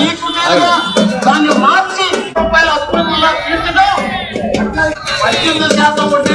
ఈ కుటీరంగా దాన్ని మార్చి రూపాయల అప్పుల తీర్చడం పద్దెనిమిది శాతం వడ్డీ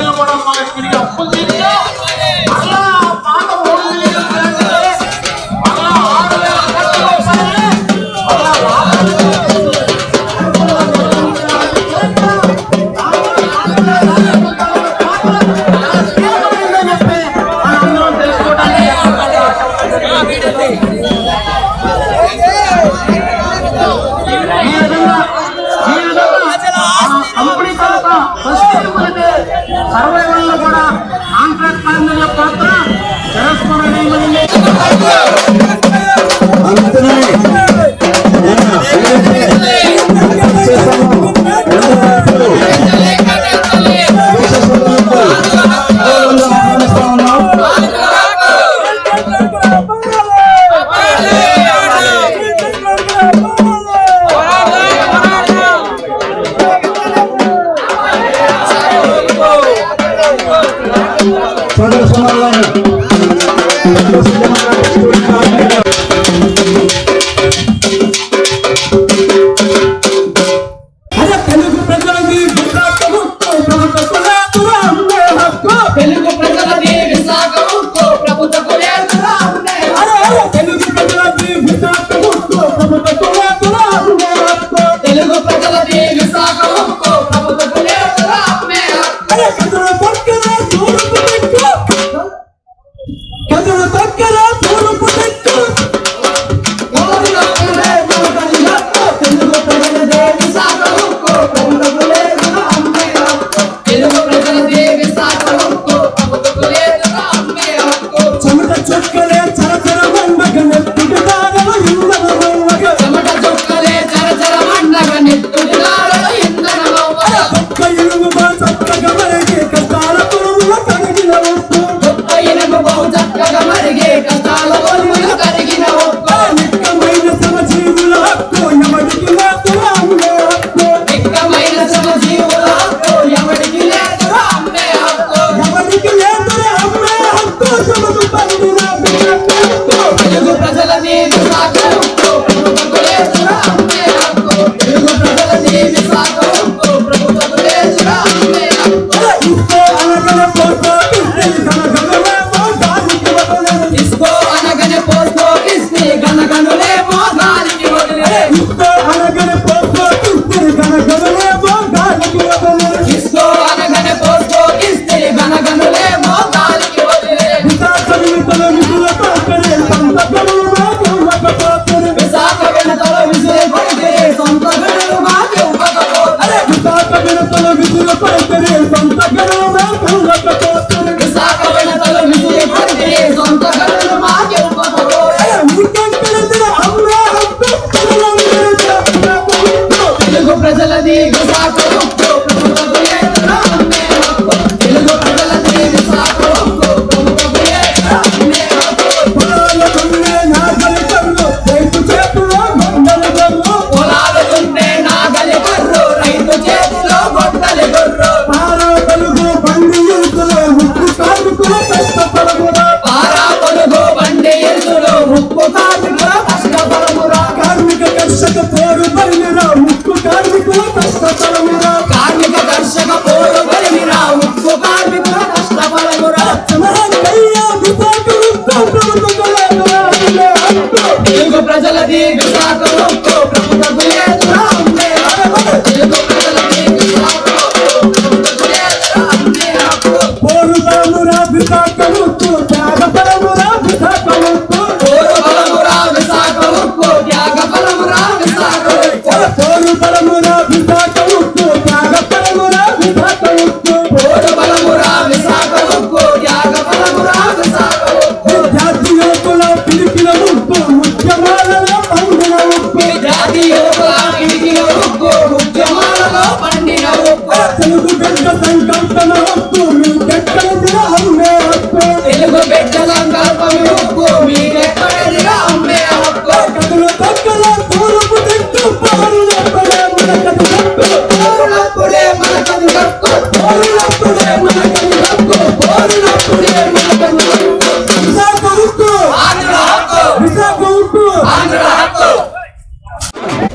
need to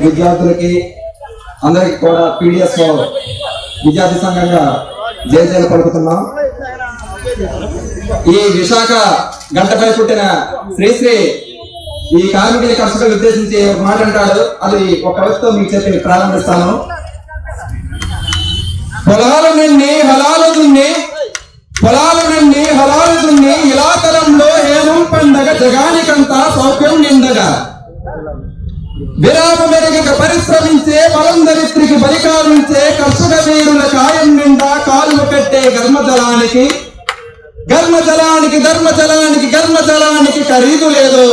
విద్యార్థులకి అందరికి కూడా పీడిఎస్ విద్యార్థి సంఘంగా జయజయలు పలుకుతున్నాం. ఈ విశాఖ గంటపై పుట్టిన శ్రీశ్రీ ఈ కార్మికుల కర్షకులు ఉద్దేశించి ఒక అది ఒక వ్యక్తితో మీకు చెప్పి ప్రారంభిస్తాను. పొలాలు నిండి హలాలు దున్ని పొలాలు నిండి హలాలు దున్ని ఇలా తలంలో హేమం పండగ జగానికంతా సౌఖ్యం నిండగా. విరామ మెరుగక పరిశ్రమించే బలందరిత్రికి బలికావించే కర్షక వీరుల కాయం నిండా కాళ్ళు పెట్టే గర్మజలానికి గర్మజలానికి ధర్మజలానికి గర్మజలానికి ఖరీదు లేదు.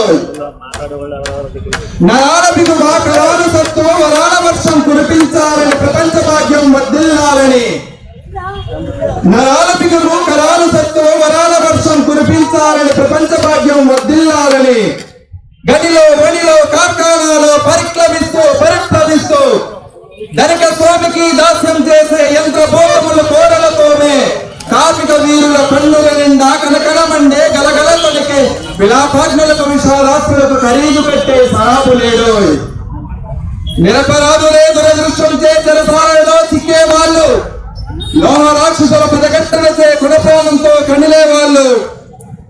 నరాడపిడు బిగువ కరాల సత్తు వరాల వర్షం కురిపించాలని ప్రపంచ భాగ్యం వర్దిల్లాలని నరాల బిగురు కరాల సత్తు వరాల వర్షం కురిపించాలని ప్రపంచ భాగ్యం వర్దిల్లాలని గనిలో స్వామికి చేసే యంత్ర భోగముల కోడలతోనే. కార్మిక వీరుల కన్నుల నిండా కనకడమండే గలగల తొలికే విలాపాగ్నులకు విశాలాస్తులకు ఖరీదు పెట్టే సహాపు లేడు. నిరపరాధులే దురదృష్టం చేసిన చెరసాలలో చిక్కే వాళ్ళు. లోహ రాక్షసుల పదగట్టనచే కుణపోనంతో కనిలే వాళ్ళు.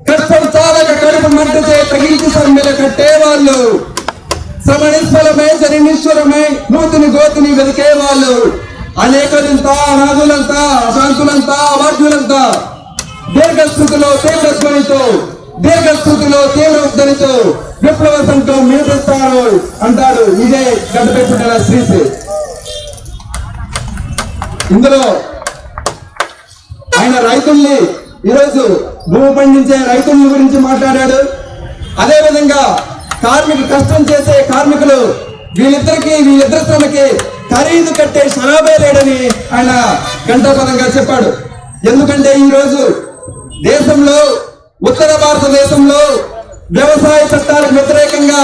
కష్టం చాలక కడుపు మంటచే తగిలించి సమ్మెల కట్టేవాళ్ళు శ్రమ నిష్ఫలమే జని నిశ్వరమే నూతిని గోతిని వెతికే వాళ్ళు. అనేకలంతా అనాథులంతా అశాంతులంతా అవార్డులంతా దీర్ఘస్థుతిలో తీవ్ర ధ్వనితో దీర్ఘస్థుతిలో తీవ్ర ధ్వనితో విప్లవ సంఘం నిరసిస్తారు అంటాడు ఇదే గడ్డపై శ్రీశ్రీ. ఇందులో ఆయన రైతుల్ని ఈరోజు భూమి పండించే రైతుల గురించి మాట్లాడాడు. అదే విధంగా కార్మిక కష్టం చేసే కార్మికులు వీళ్ళిద్దరికి వీళ్ళిద్దరి శ్రమకి ఖరీదు కట్టే షరాబే లేడని ఆయన గంటాపదంగా చెప్పాడు. ఎందుకంటే ఈ రోజు దేశంలో ఉత్తర భారతదేశంలో వ్యవసాయ చట్టాలకు వ్యతిరేకంగా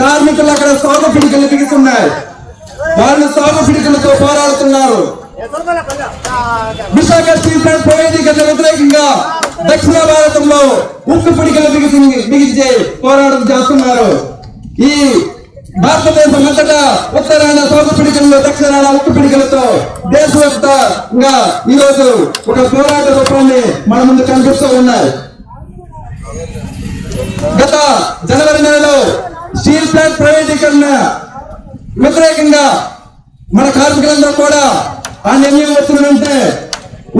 కార్మికులు అక్కడ సాగు పిడికలు బిగుతున్నాయి వాళ్ళు సాగు పిడికలతో పోరాడుతున్నారు. విశాఖ స్టీల్ ప్లాంట్ ప్రైవేటీకరణ వ్యతిరేకంగా దక్షిణ భారతంలో ఉక్కు పిడికలు బిగిసి బిగించే పోరాటం చేస్తున్నారు. ఈ భారతదేశం అంతటా ఉత్తరాయణ సోక పిడికలతో దక్షిణాన ఉక్కు పిడికలతో దేశవ్యాప్తంగా ఈ రోజు ఒక పోరాట రూపాన్ని మన ముందు కనిపిస్తూ ఉన్నాయి. గత జనవరి నెలలో స్టీల్ ప్లాంట్ ప్రైవేటీకరణ వ్యతిరేకంగా మన కార్మికులందరూ కూడా ఆ నిర్ణయం వచ్చిందంటే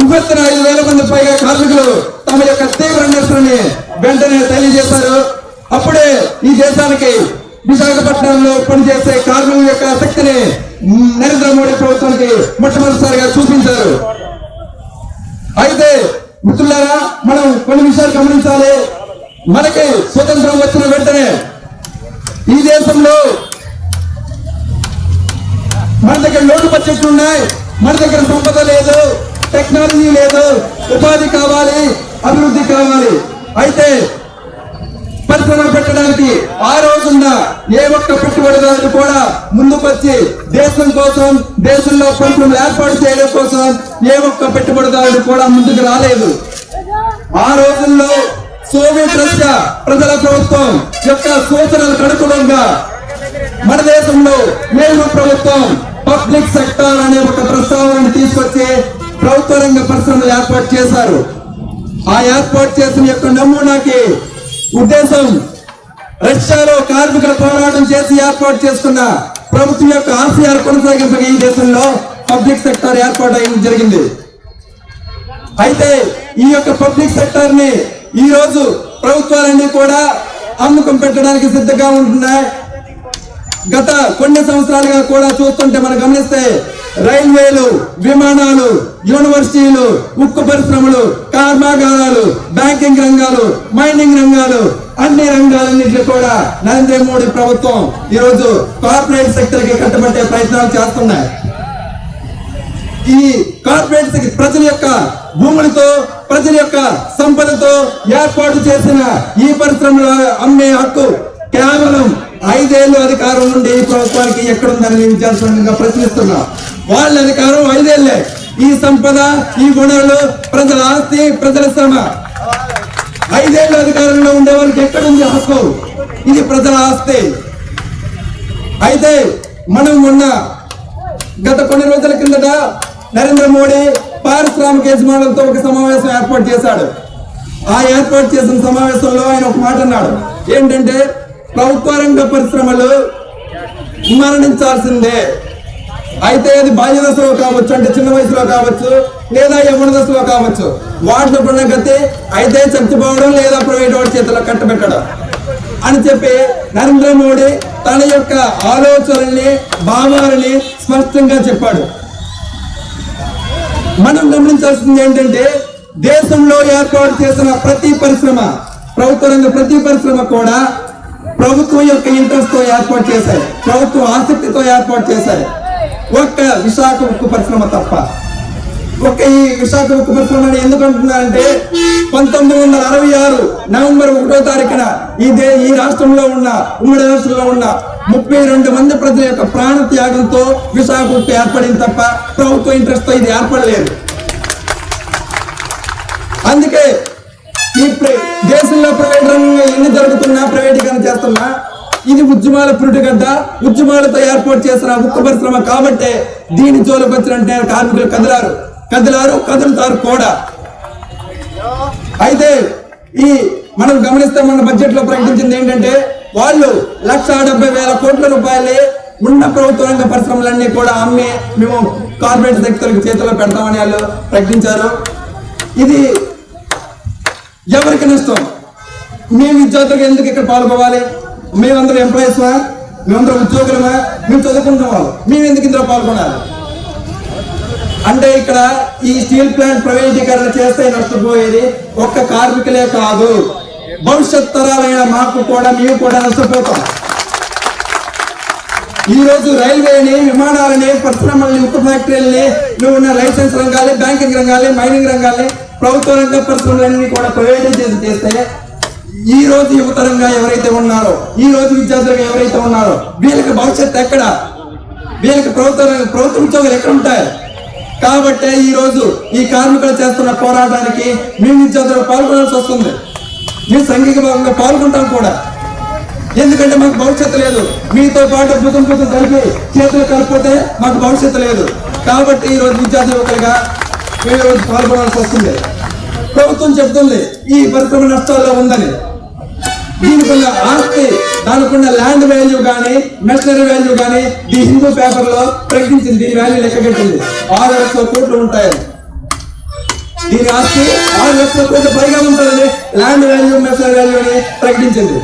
ఉవ్వెత్తున ఐదు వేల మంది పైగా కార్మికులు తమ యొక్క తీవ్ర నిరసనని వెంటనే తెలియజేశారు. అప్పుడే ఈ దేశానికి విశాఖపట్నంలో పనిచేసే కార్మికుల యొక్క శక్తిని నరేంద్ర మోడీ ప్రభుత్వానికి మొట్టమొదటిసారిగా చూపించారు. అయితే మిత్రులారా మనం కొన్ని విషయాలు గమనించాలి. మనకి స్వతంత్రం వచ్చిన వెంటనే ఈ దేశంలో మన దగ్గర లోటు బడ్జెట్లు ఉన్నాయి. మన దగ్గర సంపద లేదు టెక్నాలజీ లేదు ఉపాధి కావాలి అభివృద్ధి కావాలి. అయితే పరిశ్రమ పెట్టడానికి ఆ రోజున ఏ ఒక్క పెట్టుబడిదారుడు కూడా ముందుకొచ్చి దేశం కోసం దేశంలో పరిశ్రమలు ఏర్పాటు చేయడం కోసం ఏ ఒక్క పెట్టుబడిదారుడు కూడా ముందుకు రాలేదు. ఆ రోజుల్లో సోవియట్ రష్యా ప్రజల ప్రభుత్వం యొక్క సూచనలకు అనుగుణంగా మన దేశంలో మేము ప్రభుత్వం పబ్లిక్ సెక్టార్ అనే ఒక ప్రస్తావనను తీసుకొచ్చి ప్రభుత్వ రంగ పరిశ్రమలు ఏర్పాటు చేశారు. ఆ ఏర్పాటు చేసిన యొక్క నమూనాకి ఉద్దేశం రష్యాలో కార్మికుల పోరాటం చేసి ఏర్పాటు చేసుకున్న ప్రభుత్వం యొక్క ఆశయాలు కొనసాగింపగా ఈ దేశంలో పబ్లిక్ సెక్టార్ ఏర్పాటు అయ్యడం జరిగింది. అయితే ఈ యొక్క పబ్లిక్ సెక్టర్ని ఈ రోజు ప్రభుత్వాలన్నీ కూడా అమ్మకం పెట్టడానికి సిద్ధంగా ఉంటున్నాయి. గత కొన్ని సంవత్సరాలుగా కూడా చూస్తుంటే మనం గమనిస్తే రైల్వేలు విమానాలు యూనివర్సిటీలు ఉక్కు పరిశ్రమలు కర్మాగారాలు బ్యాంకింగ్ రంగాలు మైనింగ్ రంగాలు అన్ని రంగాలన్నింటినీ కూడా నరేంద్ర మోడీ ప్రభుత్వం ఈ రోజు కార్పొరేట్ సెక్టర్కి కట్టబట్టే ప్రయత్నాలు చేస్తున్నాయి. ఈ కార్పొరేట్ ప్రజల యొక్క భూములతో ప్రజల యొక్క సంపదతో ఏర్పాటు చేసిన ఈ పరిశ్రమలు అమ్మే హక్కు కేవలం ఐదేళ్ళు అధికారం నుండి ఈ ప్రభుత్వానికి ఎక్కడుందని మేము ప్రశ్నిస్తున్నాం. వాళ్ళ అధికారం ఐదేళ్ళే. ఈ సంపద ఈ గుణాలు ప్రజల ఆస్తి ప్రజల శ్రమ. ఐదేళ్ళు అధికారంలో ఉండే వాళ్ళకి ఎక్కడుంది హక్కు? ఇది ప్రజల ఆస్తి. అయితే మనం ఉన్న గత కొన్ని రోజుల కిందట నరేంద్ర మోడీ పారిశ్రామిక యజమానులతో ఒక సమావేశం ఏర్పాటు చేశాడు. ఆ ఏర్పాటు చేసిన సమావేశంలో ఆయన ఒక మాట అన్నాడు. ఏంటంటే ప్రభుత్వ రంగ పరిశ్రమలు మరణించాల్సిందే. అయితే అది బాల్య దశలో కావచ్చు అంటే చిన్న వయసులో కావచ్చు లేదా యమున దశలో కావచ్చు వాటిలో పడిన గతి అయితే చచ్చిపోవడం లేదా ప్రైవేట్ వాడి చేతిలో కట్టబెట్టడం అని చెప్పి నరేంద్ర మోడీ తన యొక్క ఆలోచనల్ని భావాలని స్పష్టంగా చెప్పాడు. మనం గమనించాల్సింది ఏంటంటే దేశంలో ఏర్పాటు చేసిన ప్రతి పరిశ్రమ ప్రభుత్వ రంగ ప్రతి పరిశ్రమ కూడా ప్రభుత్వం యొక్క ఇంట్రెస్ట్తో ఏర్పాటు చేశాయి ప్రభుత్వం ఆసక్తితో ఏర్పాటు చేశాయి. ఒక్క విశాఖ ఉక్కు పరిశ్రమ తప్ప. ఒక్క ఈ విశాఖ ఉక్కు పరిశ్రమ అని ఎందుకు అంటున్నారంటే పంతొమ్మిది వందల అరవై ఆరు నవంబర్ ఒకటో తారీఖున ఈ దే ఈ రాష్ట్రంలో ఉన్న ఉమ్మడి రాష్ట్రంలో ఉన్న ముప్పై రెండు మంది ప్రజల యొక్క ప్రాణ త్యాగంతో విశాఖ ఉక్కు ఏర్పడింది తప్ప ప్రభుత్వ ఇంట్రెస్ట్తో ఇది ఏర్పడలేదు. అందుకే ఈ దేశంలో ప్రైవేట్ రంగంగా ఎన్ని జరుగుతున్నా ప్రైవేటీకరణ చేస్తున్నా ఇది ఉద్యమాల పురుడుగడ్డ ఉద్యమాలతో ఏర్పాటు చేసిన ఉక్కు పరిశ్రమ కాబట్టే దీని జోలికి వచ్చినంటే కార్మికులు కదిలారు. కదిలారు కదులుతారు కూడా. అయితే ఈ మనం గమనిస్తే మన బడ్జెట్లో ప్రకటించింది ఏంటంటే వాళ్ళు లక్ష డెబ్బై వేల కోట్ల రూపాయలే ఉన్న ప్రభుత్వ రంగ పరిశ్రమలన్నీ కూడా అమ్మి మేము కార్పొరేట్ శక్తులకు చేతిలో పెడతామని వాళ్ళు ప్రకటించారు. ఇది ఎవరికి నష్టం? మేము విద్యార్థులకు ఎందుకు ఇక్కడ పాల్గొవాలి? మేమందరం ఎంప్లాయీస్మా మేమందరం ఉద్యోగులమా? మేము చదువుకుంటున్న వాళ్ళు. మేము ఎందుకు ఇందులో పాల్గొనాలి? అంటే ఇక్కడ ఈ స్టీల్ ప్లాంట్ ప్రైవేటీకరణ చేస్తే నష్టపోయేది ఒక్క కార్మికులే కాదు. భవిష్యత్ తరాలైన మాకు కూడా మేము కూడా నష్టపోతాం. ఈ రోజు రైల్వేని విమానాలని పరిశ్రమల్ని ఉక్కు ఫ్యాక్టరీలని నువ్వు ఉన్న లైసెన్స్ రంగాలే బ్యాంకింగ్ రంగాలే మైనింగ్ రంగాలే ప్రభుత్వ రంగ పరిశ్రమలన్నీ కూడా ప్రైవేటైజేషన్ చేస్తే ఈ రోజు యువతరంగా ఎవరైతే ఉన్నారో ఈ రోజు విద్యార్థులుగా ఎవరైతే ఉన్నారో వీళ్ళకి భవిష్యత్తు ఎక్కడ? వీళ్ళకి ప్రభుత్వ ప్రభుత్వ ఉద్యోగాలు ఎక్కడ ఉంటాయి? కాబట్టే ఈ రోజు ఈ కార్మికులు చేస్తున్న పోరాటానికి మేము విద్యార్థులు పాల్గొనాల్సి వస్తుంది. మేము సంఘిక భాగంగా పాల్గొంటాం కూడా. ఎందుకంటే మాకు భవిష్యత్తు లేదు. మీతో పాటు భుతం భుజం కలిపి చేతులు కలిపితే మాకు భవిష్యత్తు లేదు. కాబట్టి ఈ రోజు విద్యార్థి యువకులుగా మేము రోజు పాల్గొనాల్సి వస్తుంది. ప్రభుత్వం చెప్తుంది ఈ పరిశ్రమ నష్టాల్లో ఉందని. దీనికున్న ఆస్తి దానికున్న ల్యాండ్ వాల్యూ కానీ మెషనరీ వాల్యూ కానీ ది హిందూ పేపర్లో ప్రకటించింది దీని వాల్యూ లెక్క పెట్టింది. ఆరు లక్షల కోట్లు ఉంటాయి. దీని ఆస్తి ఆరు లక్షల కోట్లు పైగా ఉంటుందని ల్యాండ్ వాల్యూ మెషనరీ వాల్యూ అని ప్రకటించింది.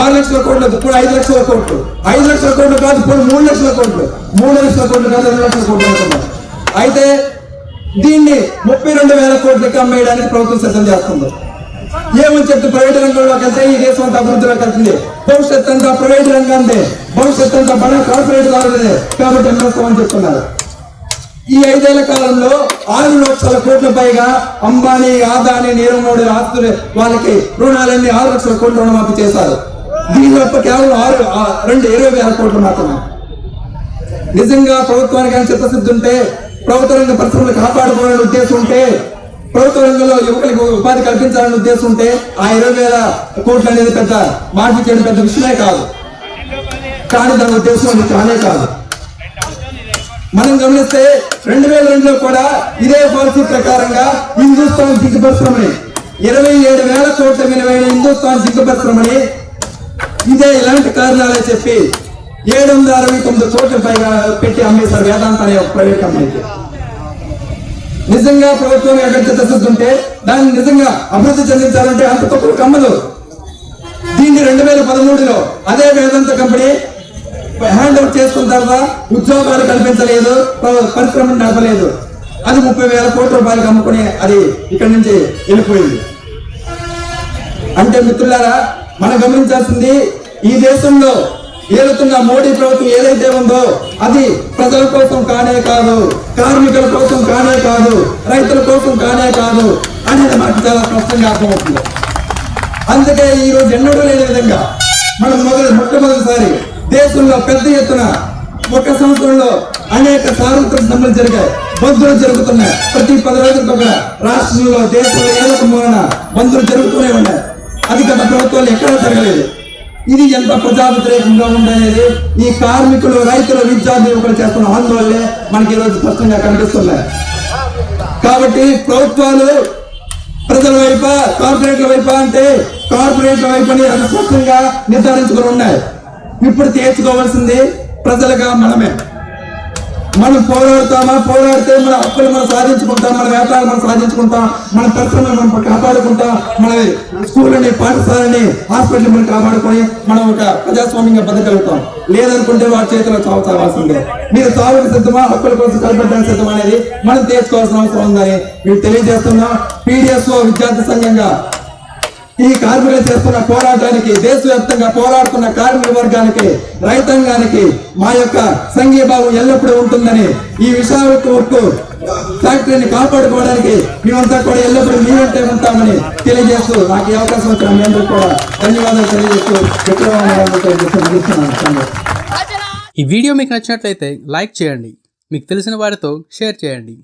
ఆరు లక్షల కోట్లు ఇప్పుడు ఐదు లక్షల కోట్లు. ఐదు లక్షల కోట్లు కాదు ఇప్పుడు మూడు లక్షల కోట్లు. మూడు లక్షల కోట్లు కాదు రెండు లక్షల కోట్లు అనుకున్నారు అయితే దీన్ని ముప్పై రెండు వేల కోట్లకి అమ్మేయడానికి ప్రభుత్వం సిద్ధం చేస్తుంది. ఏమని చెప్తే ప్రైవేట్ రంగంలోకి వెళ్తే ఈ దేశం అంతా అభివృద్ధిలోకి వెళ్తుంది. భవిష్యత్ అంతా ప్రైవేట్ రంగాన్ని భవిష్యత్ అంతా బడ కార్పొరేట్ దారులే కాబట్టి అమ్మేస్తామని చెప్తున్నారు. ఈ ఐదేళ్ళ కాలంలో ఆరు లక్షల కోట్ల పైగా అంబానీ ఆదాని నీరవ్ మోడీ ఆస్తులు వాళ్ళకి రుణాలన్నీ ఆరు లక్షల కోట్ల రుణమాఫీ చేశారు. దీని కేవలం ఆరు రెండు ఇరవై వేల కోట్లు మాత్రమే. నిజంగా ప్రభుత్వానికి చిత్తశుద్ధి ఉంటే ప్రభుత్వ రంగ పరిశ్రమలు కాపాడుకోవాలని ఉద్దేశం ఉంటే ప్రభుత్వ రంగంలో యువకులకు ఉపాధి కల్పించాలని ఉద్దేశం ఉంటే ఆ ఇరవై వేల కోట్లు అనేది పెద్ద మార్పు చేయడం పెద్ద విషయమే కాదు. కానీ దాని ఉద్దేశం అది కానే కాదు. మనం గమనిస్తే రెండు వేల రెండులో కూడా ఇదే పాలసీ ప్రకారంగా హిందుస్థాన్ దిగ్గు పరిశ్రమని ఇరవై ఏడు వేల కోట్ల విలువైన హిందుస్థాన్ దిగ్గు పరిశ్రమని ఇదే ఇలాంటి కారణాలే చెప్పి ఏడు వందల అరవై తొమ్మిది కోట్ల పైగా పెట్టి అమ్మేశారు వేదాంత అనే ఒక ప్రైవేట్ కంపెనీకి నిజంగా ప్రభుత్వం ఎక్కడ చిత్తశుద్ధి దాన్ని నిజంగా అభివృద్ధి చెందించాలంటే అంత తక్కువ కమ్మదు దీన్ని రెండు వేల పదమూడులో అదే వేదాంత కంపెనీ హ్యాండ్ ఓవర్ చేసుకున్న తర్వాత ఉద్యోగాలు కల్పించలేదు పరిశ్రమలు పరిశ్రమను నడపలేదు. అది ముప్పై వేల కోట్ల రూపాయలకు అమ్ముకుని అది ఇక్కడి నుంచి వెళ్ళిపోయింది. అంటే మిత్రులారా మనం గమనించాల్సింది ఈ దేశంలో ఏలుతున్న మోడీ ప్రభుత్వం ఏదైతే ఉందో అది ప్రజల కోసం కానే కాదు కార్మికుల కోసం కానే కాదు రైతుల కోసం కానే కాదు అనేది మాకు చాలా స్పష్టంగా అర్థమవుతుంది. అందుకే ఈ రోజు ఎన్నడూ లేని విధంగా మనం మొదలు మొట్టమొదటిసారి దేశంలో పెద్ద ఎత్తున ఒక సంవత్సరంలో అనేక సార్వత్రిక సమ్మెలు జరిగాయి. బంధువులు జరుగుతున్నాయి. ప్రతి పది రోజులకు ఒక రాష్ట్రంలో దేశంలో ఏదో మూలన బంధువులు జరుగుతూనే ఉన్నాయి. అది గత ప్రభుత్వాలు ఎక్కడా జరగలేదు. ఇది ఎంత ప్రజా వ్యతిరేకంగా ఉండేది? ఈ కార్మికులు రైతులు విద్యార్థులు ఒకరు చేస్తున్న ఆందోళనలే మనకి ఈరోజు స్పష్టంగా కనిపిస్తున్నాయి. కాబట్టి ప్రభుత్వాలు ప్రజల వైపు కార్పొరేట్ల వైపు అంటే కార్పొరేట్ల వైపు స్పష్టంగా నిర్ధారించుకుని ఉన్నాయి. ఇప్పుడు తీర్చుకోవాల్సింది ప్రజలుగా మనమే. మనం పోరాడతామా? పోరాడితే మన హక్కులు మనం సాధించుకుంటాం మన వ్యాపారాలు మనం సాధించుకుంటాం మన పరిశ్రమలు మనం కాపాడుకుంటాం మన స్కూళ్ళని పాఠశాలని హాస్పిటల్ మనం కాపాడుకొని మనం ఒక ప్రజాస్వామ్యంగా బతకగలుగుతాం. లేదనుకుంటే వారి చేతిలో చావు చావాల్సిందే. మీరు చావుకు సిద్ధమా? హక్కుల కోసం కలపెట్టడానికి సిద్ధం అనేది మనం తీసుకోవాల్సిన అవసరం ఉందని మీరు తెలియజేస్తున్నా. పీడిఎస్ఓ విద్యార్థి సంఘంగా ఈ కార్మికులు చేస్తున్న పోరాటానికి దేశవ్యాప్తంగా పోరాడుతున్న కార్మిక వర్గానికి రైతాంగానికి మా యొక్క సంఘీభావం ఎల్లప్పుడూ ఉంటుందని ఈ విశాఖకు ఫ్యాక్టరీని కాపాడుకోవడానికి మేమంతా కూడా ఎల్లప్పుడూ మీరంటే ఉంటామని తెలియజేస్తూ నాకు ఈ అవకాశం వచ్చిన మీ కూడా ధన్యవాదాలు తెలియజేస్తూ ఈ వీడియో మీకు నచ్చినట్లయితే లైక్ చేయండి. మీకు తెలిసిన వారితో షేర్ చేయండి.